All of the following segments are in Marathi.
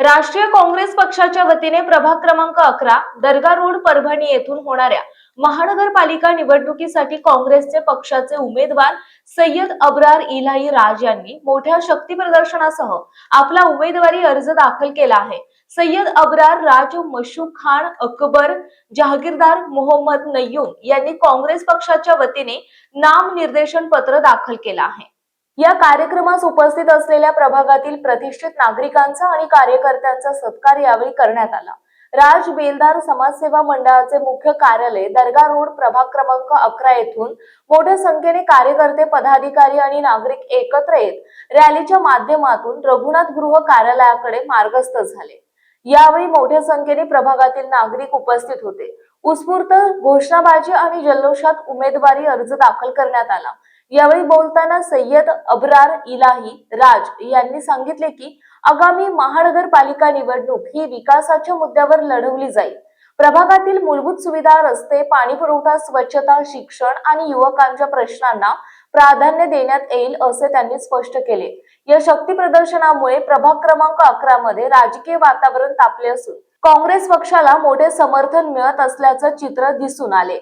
राष्ट्रीय काँग्रेस पक्षाच्या वतीने प्रभाग क्रमांक अकरा दर्गा रोड परभणी येथून होणाऱ्या महानगरपालिका निवडणुकीसाठी काँग्रेसचे पक्षाचे उमेदवार सय्यद अब्रार इलाई राज यांनी मोठ्या शक्ती प्रदर्शनासह आपला उमेदवारी अर्ज दाखल केला आहे. सय्यद अब्रार राज मशू खान अकबर जहागीरदार मोहम्मद नय्यूम यांनी काँग्रेस पक्षाच्या वतीने नामनिर्देशन पत्र दाखल केलं आहे. या कार्यक्रमास उपस्थित असलेल्या प्रभागातील प्रतिष्ठित नागरिकांचा आणि कार्यकर्त्यांचा सत्कार यावेळी करण्यात आला. राज बेलदार समाजसेवा मंडळाचे मुख्य कार्यालय दर्गा रोड प्रभाग क्रमांक अकरा येथून मोठ्या संख्येने कार्यकर्ते पदाधिकारी आणि नागरिक एकत्र येत रॅलीच्या माध्यमातून रघुनाथ गृह कार्यालयाकडे मार्गस्थ झाले. यावेळी मोठ्या संख्येने प्रभागातील नागरिक उपस्थित होते. उत्स्फूर्त घोषणाबाजी आणि जल्लोषात उमेदवारी अर्ज दाखल करण्यात आला. यावेळी बोलताना सय्यद अब्रार इलाही राज यांनी सांगितले की आगामी महानगरपालिका निवडणूक ही विकासाच्या मुद्द्यावर लढवली जाईल. प्रभागातील मूलभूत सुविधा रस्ते पाणी पुरवठा स्वच्छता शिक्षण आणि युवकांच्या प्रश्नांना प्राधान्य देण्यात येईल असे त्यांनी स्पष्ट केले. या शक्ती प्रदर्शनामुळे प्रभाग क्रमांक अकरा मध्ये राजकीय वातावरण तापले असून काँग्रेस पक्षाला मोठे समर्थन मिळत असल्याचं चित्र दिसून आले.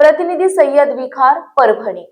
प्रतिनिधी सय्यद विखार परभणी.